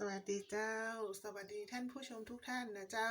สวัสดีเจ้า สวัสดีท่านผู้ชมทุกท่านนะเจ้า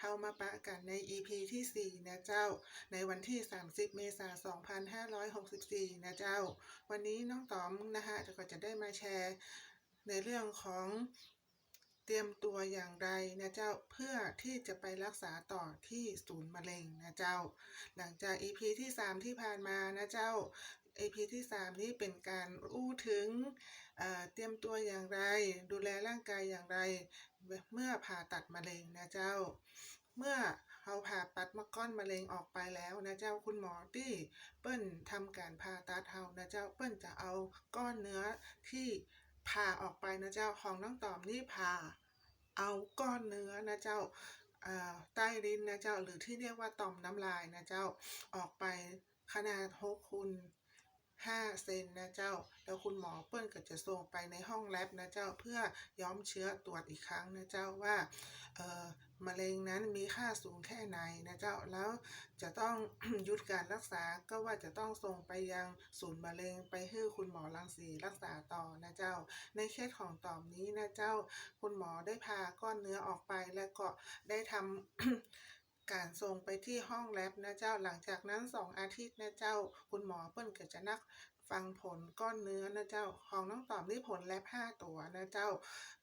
เฮามาปะกันใน EP ที่ 4 นะเจ้า ในวันที่ 30 เมษายน 2564 นะเจ้า วันนี้น้องต๋อมนะคะก็จะได้มาแชร์ในเรื่องของ เตรียมตัวอย่างไรนะเจ้าเพื่อที่จะไปรักษาต่อที่ศูนย์มะเร็งนะเจ้า หลังจาก EP ที่ 3 ที่ผ่านมานะเจ้า EP ที่ 3 นี้เป็นการอู้ถึงเเตรียมตัวอย่างไร ดูแลร่างกายอย่างไร เมื่อผ่าตัดมะเร็งนะเจ้า เมื่อเราผ่าตัดมะก้อนมะเร็งออกไปแล้วนะเจ้าคุณหมอที่เปิ้นทำการผ่าตัดเฮานะเจ้าเปิ้นจะเอาก้อนเนื้อที่ผ่าออกไปนะเจ้าของน้องตอมนี่ผ่า เอาก้อนเนื้อนะเจ้าใต้ลิ้นนะเจ้าหรือที่เรียกว่าต่อมน้ำลายนะเจ้าออกไปขนาด6คูณ 5 เซนนะเจ้า แล้วคุณหมอเปิ้นก็จะส่งไปในห้องแลบนะเจ้าเพื่อย้อมเชื้อตรวจอีกครั้งนะเจ้าว่าเอ่อมะเร็งนั้นมีค่าสูงแค่ไหนนะเจ้าแล้วจะต้องหยุดการรักษาก็ว่าจะต้องส่งไปยังศูนย์มะเร็งไปให้คุณหมอรังสีรักษาต่อนะเจ้า ในเคสของต่อมนี้นะเจ้า คุณหมอได้พาก้อนเนื้อออกไปแล้วก็ได้ทำ การส่งไปที่ห้องแลบนะเจ้าหลังจากนั้น 2 อาทิตย์นะเจ้า คุณหมอเปิ้นก็จะนัก ฟังผลก้อนเนื้อนะเจ้าของน้องตอมนี่ผลแลบ5ตัวนะเจ้า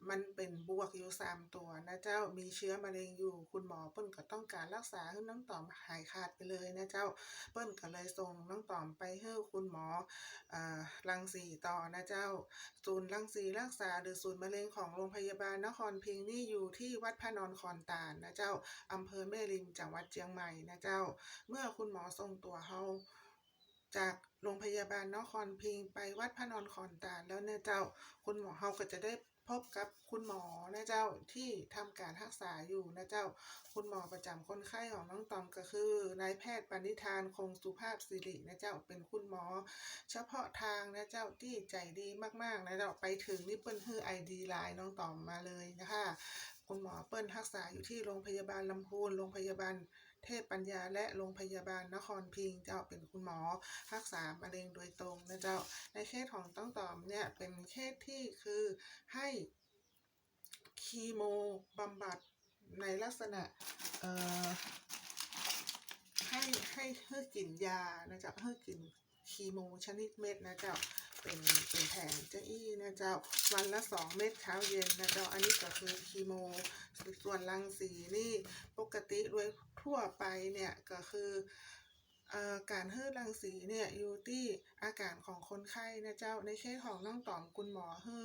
มันเป็นบวกอยู่3ตัวนะเจ้ามีเชื้อมะเร็งอยู่คุณหมอเปิ้นก็ต้องการรักษาให้น้องตอมหายขาดไปเลยนะเจ้า เปิ้นก็เลยส่งน้องตอมไปให้คุณหมออ่ารังสีต่อนะเจ้าศูนย์รังสีรักษาหรือศูนย์มะเร็งของโรงพยาบาลนครพิงนี่อยู่ที่วัดพระนอนคอนตาลนะเจ้าอำเภอแม่ริมจังหวัดเชียงใหม่นะเจ้า เมื่อคุณหมอส่งตัวเฮาจาก โรงพยาบาลนครพิงไปวัดพระนอนคอนตาลแล้วเนี่ยเจ้า คุณหมอเฮาก็จะได้พบกับคุณหมอนะเจ้าที่ทำการรักษาอยู่นะเจ้า คุณหมอประจำคนไข้ของน้องตอมก็คือนายแพทย์ปณิธานคงสุภาพสิรินะเจ้าเป็นคุณหมอ เฉพาะทางนะเจ้าที่ใจดีมากๆนะเจ้าไปถึงนี่เปิ้นฮื้อไอดีไลน์น้องตอมมาเลยนะคะคุณหมอเปิ้ลรักษาอยู่ที่โรงพยาบาลลำพูนโรงพยาบาล เทพปัญญาและโรงพยาบาลนครพิงเจ้าเป็นคุณหมอรักษามะเร็งโดยตรงนะเจ้า ในเคสของต้องตอมเนี่ยเป็นเคสที่คือให้คีโมบำบัดในลักษณะเอ่อให้ให้ให้กินยานะเจ้าให้กินคีโมชนิดเม็ดนะเจ้า เป็นเป็นแผงเจ้าอี้นะเจ้าวันละสองเม็ดเช้าเย็นนะเจ้าอันนี้ก็คือคีโม ส่วนรังสีนี่ปกติโดยทั่วไปเนี่ยก็คือการให้รังสีเนี่ยอยู่ที่อาการของคนไข้นะเจ้าในเคสของน้องต๋อมคุณหมอให้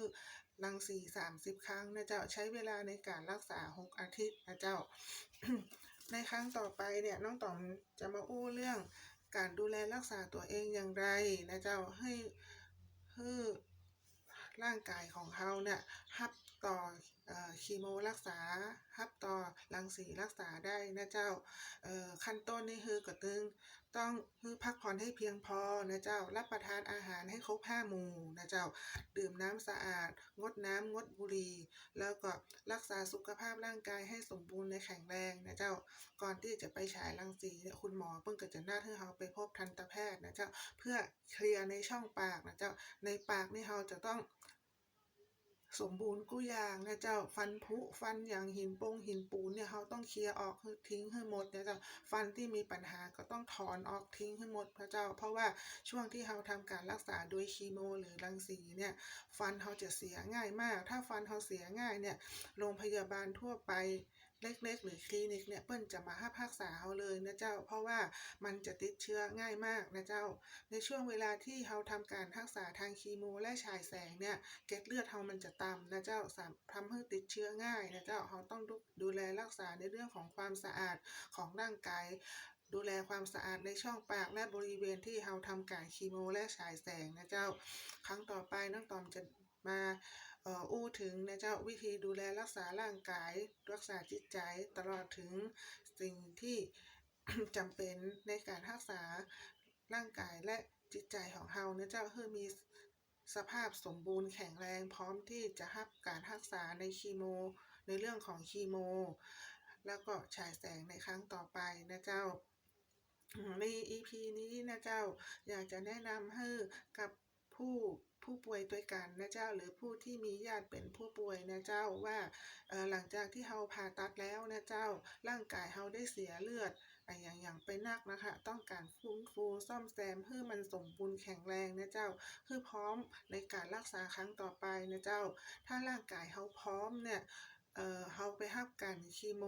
รังสี30 ครั้งนะเจ้าใช้เวลาในการรักษา 6 อาทิตย์นะเจ้า ในครั้งต่อไปเนี่ยน้องต๋อมจะมาอู้เรื่องการดูแลรักษาตัวเองอย่างไรนะเจ้าให้ ให้ร่างกายของเขาเนี่ยรับต่อเอ่อคีโมรักษารับต่อรังสีรักษาได้นะเจ้าขั้นต้นนี่คือกระตึง ต้องพักผ่อนให้เพียงพอนะเจ้า รับประทานอาหารให้ครบห้าหมู่นะเจ้า ดื่มน้ำสะอาด งดน้ำงดบุหรี่แล้วก็รักษาสุขภาพร่างกายให้สมบูรณ์และแข็งแรงนะเจ้า ก่อนที่จะไปฉายรังสีเนี่ยคุณหมอเพิ่งก็จะนัดให้เราไปพบทันตแพทย์นะเจ้า เพื่อเคลียร์ในช่องปากนะเจ้า ในปากนี่เราจะต้อง สมบูรณ์กู้อย่างนะเจ้าฟันผุฟันอย่างหินโปงหินปูนเนี่ยเขาต้องเคลียร์ออกทิ้งให้หมดนะเจ้าฟันที่มีปัญหาก็ต้องถอนออกทิ้งให้หมดพระเจ้า เพราะว่าช่วงที่เขาทำการรักษาโดยคีโม หรือรังสีเนี่ยฟันเขาจะเสียง่ายมาก ถ้าฟันเขาเสียง่ายเนี่ยโรงพยาบาลทั่วไป เล็กๆ หรือคลินิกเนี่ยเปิ้นจะมาห้าพักษาเขาเลยนะเจ้า เพราะว่ามันจะติดเชื้อง่ายมากนะเจ้า ในช่วงเวลาที่เราทำการรักษาทางคีโมและฉายแสงเนี่ยเกล็ดเลือดเรามันจะต่ำนะเจ้าสามทำให้ติดเชื้อง่ายนะเจ้าเราต้องดูดูแลรักษาในเรื่องของความสะอาดของร่างกายดูแลความสะอาดในช่องปากและบริเวณที่เราทำการคีโมและฉายแสงนะเจ้า ครั้งต่อไปน้องตอมจะมา อู้ถึงนะเจ้าวิธีดูแลรักษาร่างกาย รักษาจิตใจตลอดถึงสิ่งที่จำเป็นในการรักษาร่างกายและจิตใจของเรานะเจ้าให้มีสภาพสมบูรณ์แข็งแรงพร้อมที่จะรับการรักษาในคีโม ในเรื่องของคีโม แล้วก็ฉายแสงในครั้งต่อไปนะเจ้าใน EP นี้นะเจ้าอยากจะแนะนำให้กับผู้ ผู้ป่วยด้วยกันนะเจ้า หรือผู้ที่มีญาติเป็นผู้ป่วยนะเจ้าว่าหลังจากที่เฮาผ่าตัดแล้วนะเจ้า ร่างกายเฮาได้เสียเลือดอย่างอย่างไปนักนะคะ ต้องการฟื้นฟูซ่อมแซมเพื่อมันสมบูรณ์แข็งแรงนะเจ้า คือพร้อมในการรักษาครั้งต่อไปนะเจ้า ถ้าร่างกายเฮาพร้อมเนี่ย เอ่อเฮาไปรับการคีโม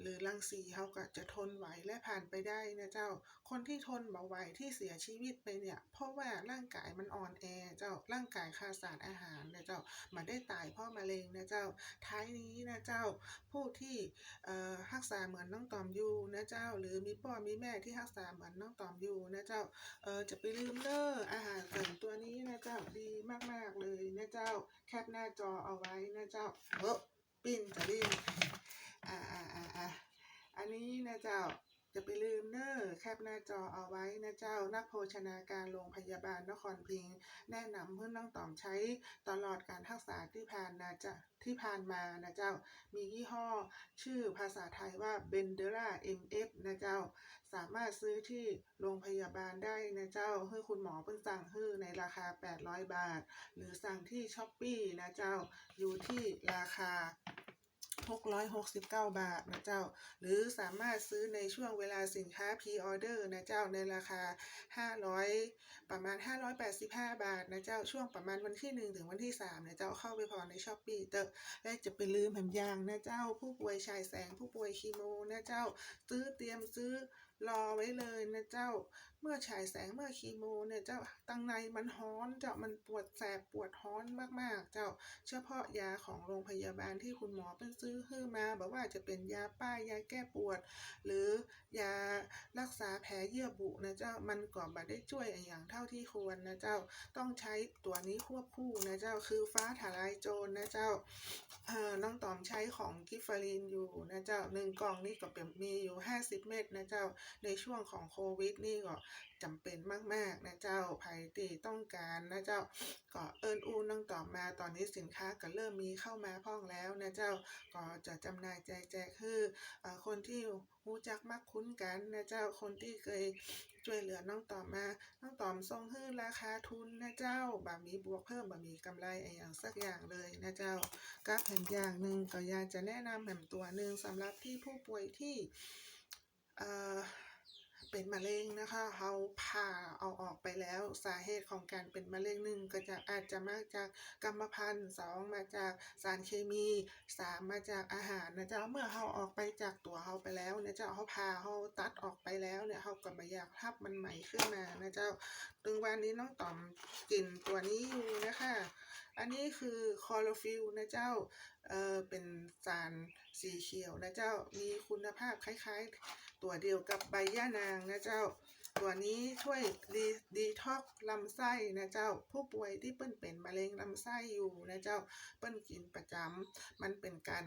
หรือรังสีเฮาก็จะทนไหวและผ่านไปได้นะเจ้า คนที่ทนบ่ไหวที่เสียชีวิตไปเนี่ย เพราะว่าร่างกายมันอ่อนแอเจ้าร่างกายขาดสารอาหารนะเจ้ามันได้ตายเพราะมะเร็งนะเจ้า ท้ายนี้นะเจ้า ผู้ที่เอ่อรักษาเหมือนน้องตอมอยู่นะเจ้า หรือมีพ่อมีแม่ที่รักษาเหมือนน้องตอมอยู่นะเจ้าเออจะไปลืมเด้ออาหารเสริมตัวนี้นะเจ้าดีมากๆเลยนะเจ้า แคปหน้าจอเอาไว้นะเจ้าเออ ปิ้นจะดิ้นอ่าอ่าอ่าอ่าอันนี้นะเจ้า จะไปลืมเนอแคปหน้าจอเอาไว้นะเจ้า นักโภชนาการโรงพยาบาลนครพิง แนะนำเพื่อนน้องต่อมใช้ตลอดการรักษาที่ผ่านนะจะที่ผ่านมานะเจ้า มียี่ห้อชื่อภาษาไทยว่า b e n d e r a MF นะเจ้า สามารถซื้อที่โรงพยาบาลได้นะเจ้าให้คุณหมอเพิ่นสั่งให้ในราคา 800 บาท หรือสั่งที่ช้อปปี้นะเจ้า อยู่ที่ราคา 669 บาทนะเจ้า หรือสามารถซื้อในช่วงเวลาสินค้า pre order นะเจ้าในราคา 500 ประมาณ 585 บาทนะเจ้าช่วงประมาณวันที่ 1 ถึงวันที่3นะเจ้าเข้าไปพอในช้อปปี้เตอะและจะไปลืมแผ่นยางนะเจ้า ผู้ป่วยชายแสงผู้ป่วยคีโมนะเจ้า ซื้อเตรียมซื้อรอไว้เลยนะเจ้า มื่อฉายแสงเมื่อคีโมเนี่ยเจ้าตังในมันฮ้อนเจ้ามันปวดแสบปวดฮ้อนมากๆ เจ้าเฉพาะยาของโรงพยาบาลที่คุณหมอเป็นซื้อให้มาบอกว่าจะเป็นยาป้ายยาแก้ปวด หรือยารักษาแผลเยื่อบุนะเจ้ามันก็บ่ได้ช่วยอย่างเท่าที่ควรนะเจ้าต้องใช้ตัวนี้ควบคู่นะเจ้าคือฟ้าทลายโจรนะเจ้าเอ่อน้องตอมใช้ของกิฟารีนอยู่นะเจ้าหนึ่งกล่องนี่ก็เป็นมีอยู่ 50 เม็ดนะเจ้าในช่วงของโควิดนี่ก็จำเป็นมากๆนะเจ้าไผตีต้องการนะเจ้าก็เอิญอูน้องต่อมาตอนนี้สินค้าก็เริ่มมีเข้ามาพ้องแล้วนะเจ้าก็จะจำหน่ายแจกแจกคืออคนที่รู้จักมักคุ้นกันนะเจ้าคนที่เคยช่วยเหลือน้องต่อมา น้องต่อมส่งให้ราคาทุนนะเจ้าบ่มีบวกเพิ่มบ่มีกำไรอะไรอย่างสักอย่างเลยนะเจ้ากับแผ่นอย่างหนึ่งก็อยากจะแนะนำแผ่นตัวหนึ่งสำหรับที่ผู้ป่วยที่เอ่อ เป็นมะเร็งนะคะเขาผ่าเอาออกไปแล้วสาเหตุของการเป็นมะเร็งหนึ่งก็จะอาจจะมาจากกรรมพันธุ์สองมาจากสารเคมีสามมาจากอาหารนะเจ้าเมื่อเขาออกไปจากตัวเขาไปแล้วนี่ยเจ้าเขาพาเขาตัดออกไปแล้วเนี่ยเขาก็ไม่อยากทับมันใหม่ขึ้นมานะเจ้าถึงวันนี้น้องต่อมกินตัวนี้อยู่นะคะอันนี้คือคอโรฟิลนะเจ้า เออเป็นสารสีเขียวนะเจ้า มีคุณภาพคล้าย ๆ ตัวเดียวกับใบย่านางนะเจ้า ตัวนี้ช่วยดีดีท็อกลำไส้นะเจ้า ผู้ป่วยที่เปิ้นเป็นมะเร็งลำไส้อยู่นะเจ้า เปิ้นกินประจำมันเป็นการ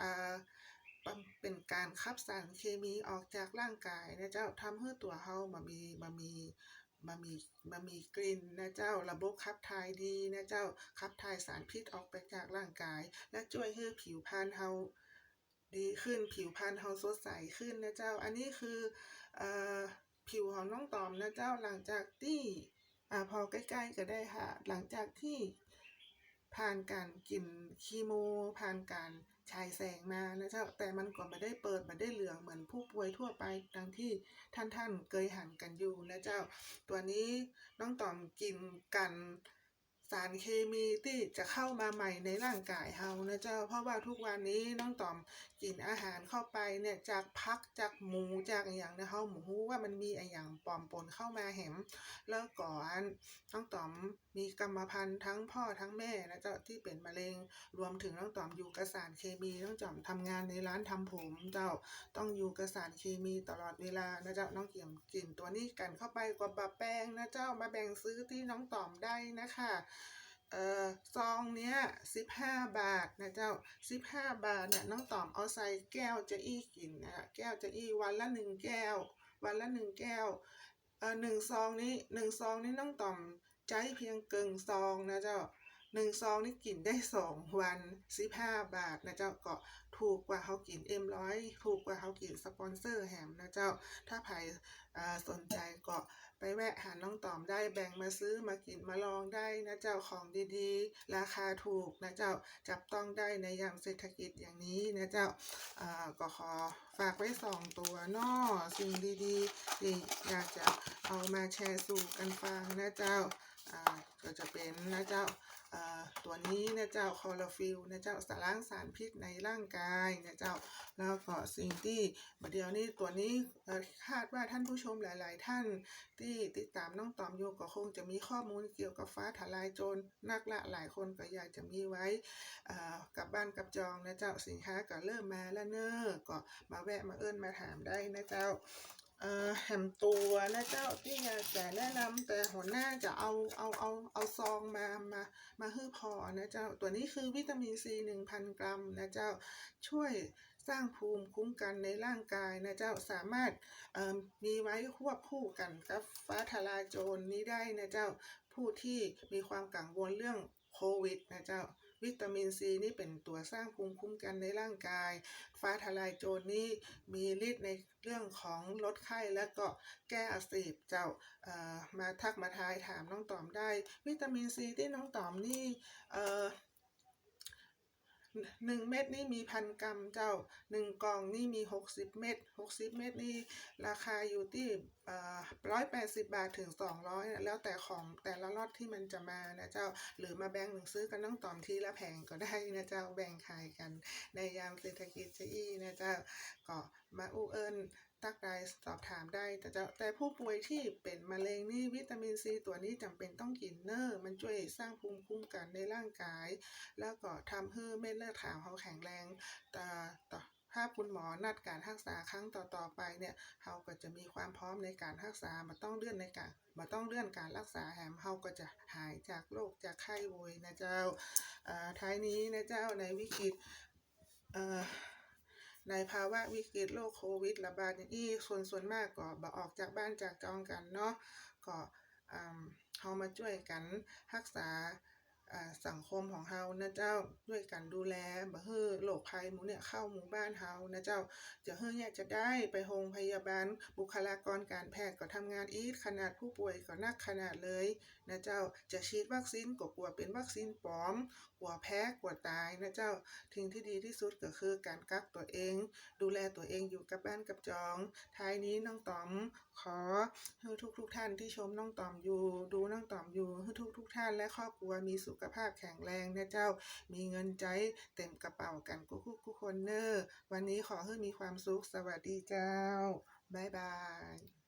อ่าเป็นการขับสารเคมีออกจากร่างกายนะเจ้าทำให้ตัวเฮามามีมามีมามีมามีกลิ่นนะเจ้าระบบขับถ่ายดีนะเจ้าขับถ่ายสารพิษออกไปจากร่างกาย และช่วยให้ผิวพรรณเฮา ดีขึ้นผิวพรรณเฮาสดใสขึ้นนะเจ้า อันนี้คือเอ่อผิวของน้องตอมนะเจ้าหลังจากที่อพอใกล้ๆก็ได้ค่ะ หลังจากที่ผ่านการกินคีโม ผ่านการฉายแสงมานะเจ้าแต่มันก็ไม่ได้เปิดไม่ได้เหลืองเหมือนผู้ป่วยทั่วไปดังที่ท่านๆเคยหันกันอยู่นะเจ้า ตัวนี้น้องตอมกินกัน สารเคมีที่จะเข้ามาใหม่ในร่างกายเฮานะเจ้า เพราะว่าทุกวันนี้น้องตอมกินอาหารเข้าไปเนี่ยจากพักจากหมูจากอย่างนะเฮาหมูว่ามันมีอย่างปลอมปนเข้ามาแหมแล้วก่อนน้องตอมมีกรรมพันธุ์ทั้งพ่อทั้งแม่นะเจ้าที่เป็นมะเร็ง รวมถึงน้องตอมอยู่กับสารเคมีน้องตอมทำงานในร้านทำผมเจ้าต้องอยู่กับสารเคมีตลอดเวลานะเจ้าน้องเกี่ยมกินตัวนี้กันเข้าไปกว่าบะแป้งนะเจ้ามาแบ่งซื้อที่น้องตอมได้นะคะ เอ่อซองเนี้ยสิบาทนะเจ้าสิบห้าบาทเนี่ยน้องตอมเอาใส่แก้วจะอี้กินนะแก้วจะอี้วันละหนึ่งแก้ว วันละหนึ่งแก้วเอ่อหนึ่งซองนี้หนึ่งซองนี้น้องตอมใจเพียงเกิงซองนะเจ้า หนึ่งซองนี่กินได้สองวันสิบห้าบาทนะเจ้าก็ถูกกว่าเขากินเอ็มร้อยถูกกว่าเขากินสปอนเซอร์แหมนะเจ้า ถ้าใครสนใจก็ไปแวะหาน้องตอมได้แบ่งมาซื้อมากินมาลองได้นะเจ้าของดีๆ ราคาถูกนะเจ้าจับต้องได้ในยามเศรษฐกิจอย่างนี้นะเจ้าก็ขอฝากไว้สองตัวนอสิ่งดีๆที่อยากจะเอามาแชร์สู่กันฟังนะเจ้า ก็จะเป็นนะเจ้าตัวนี้นะเจ้าคลอโรฟิลนะเจ้าสล้างสารพิษในร่างกายนะเจ้าแล้วก็สิ่งที่บัดเดียวนี้ตัวนี้คาดว่าท่านผู้ชมหลาย ๆ ท่านที่ติดตามน้องตอมอยู่ก็คงจะมีข้อมูลเกี่ยวกับฟ้าทลายโจรนักละหลายคนก็อยากจะมีไว้กลับบ้านกลับจองนะเจ้าสินค้าก็เริ่มมาแล้วเนอก็มาแวะมาเอิ้นมาถามได้นะเจ้า แหมตัวนะเจ้าที่อยากจะแนะนำแต่หัวหน้าจะเอาเอาเอาเอาซองมามามาฮื้อพอนะเจ้าตัวนี้คือวิตามินซี1,000กรัมนะเจ้าช่วยสร้างภูมิคุ้มกันในร่างกายนะเจ้าสามารถมีไว้ควบคู่กันกับฟ้าทลายโจรนี้ได้นะเจ้าผู้ที่มีความกังวลเรื่องโควิดนะเจ้า วิตามินซีนี่เป็นตัวสร้างภูมิคุ้มกันในร่างกาย ฟ้าทลายโจรนี่มีฤทธิ์ในเรื่องของลดไข้และก็แก้อักเสบเจ้ามาทักมาทายถามน้องตอมได้ วิตามินซีที่น้องตอมนี่ หนึ่งเม็ดนี่มีพันกรัมเจ้าหนึ่งกล่องนี่มีหกสิบเม็ดหกสิบเม็ดนี่ราคาอยู่ที่ร้อยแปดสิบบาทถึงสองร้อยแล้วแต่ของแต่ละล็อตที่มันจะมานะเจ้า หรือมาแบ่งหนึ่งซื้อกันต้องตอมทีละแผงก็ได้นะเจ้าแบ่งขายกันในยามเศรษฐกิจจะอี้นะเจ้าก็มาอู้เอิญ ตักได้สอบถามได้แต่จะแต่ผู้ป่วยที่เป็นมะเร็งนี่วิตามินซีตัวนี้จำเป็นต้องกินเนอร์มันช่วยสร้างภูมิคุ้มกันในร่างกาย แล้วก็ทำให้เม็ดเลือดขาวเขาแข็งแรงแต่ต่อถ้าคุณหมอนัดการรักษาครั้งต่อๆไปเนี่ยเขาก็จะมีความพร้อมในการรักษามาต้องเลื่อนในการมาต้องเลื่อนการรักษาแหมเขาก็จะหายจากโรคจากไข้โวยนะเจ้าอ่าท้ายนี้นะเจ้าในวิกฤตเอ่อ ในภาวะวิกฤตโรคโควิดระบาดอย่างนี้ส่วนส่วนมากก็บ่ออกจากบ้านจากจองกันเนาะก็อ่าเฮามาช่วยกันรักษาสังคมของเฮานะเจ้าด้วยกันดูแลบ่ให้โรคภัยหมูเนี่ยเข้าหมู่บ้านเฮานะเจ้าจะเฮือเนี่ยจะได้ไปโรงพยาบาลบุคลากรการแพทย์ก็ทำงานอีกขนาดผู้ป่วยก็นักขนาดเลยนะเจ้าจะฉีดวัคซีนก็กลัวเป็นวัคซีนปลอม กลัวแพ้กลัวตายนะเจ้าทิ้งที่ดีที่สุดก็คือการกักตัวเอง ดูแลตัวเองอยู่กับบ้านกับจอง ท้ายนี้น้องต๋อมขอให้ทุกทุกท่านที่ชมน้องต๋อมอยู่ ดูน้องต๋อมอยู่ให้ทุกทุกท่านและครอบครัวมีสุขภาพแข็งแรงนะเจ้า มีเงินใจเต็มกระเป๋ากันกุ๊กกุ๊กคนเนอร์วันนี้ขอให้มีความสุขสวัสดีเจ้าบ๊ายบาย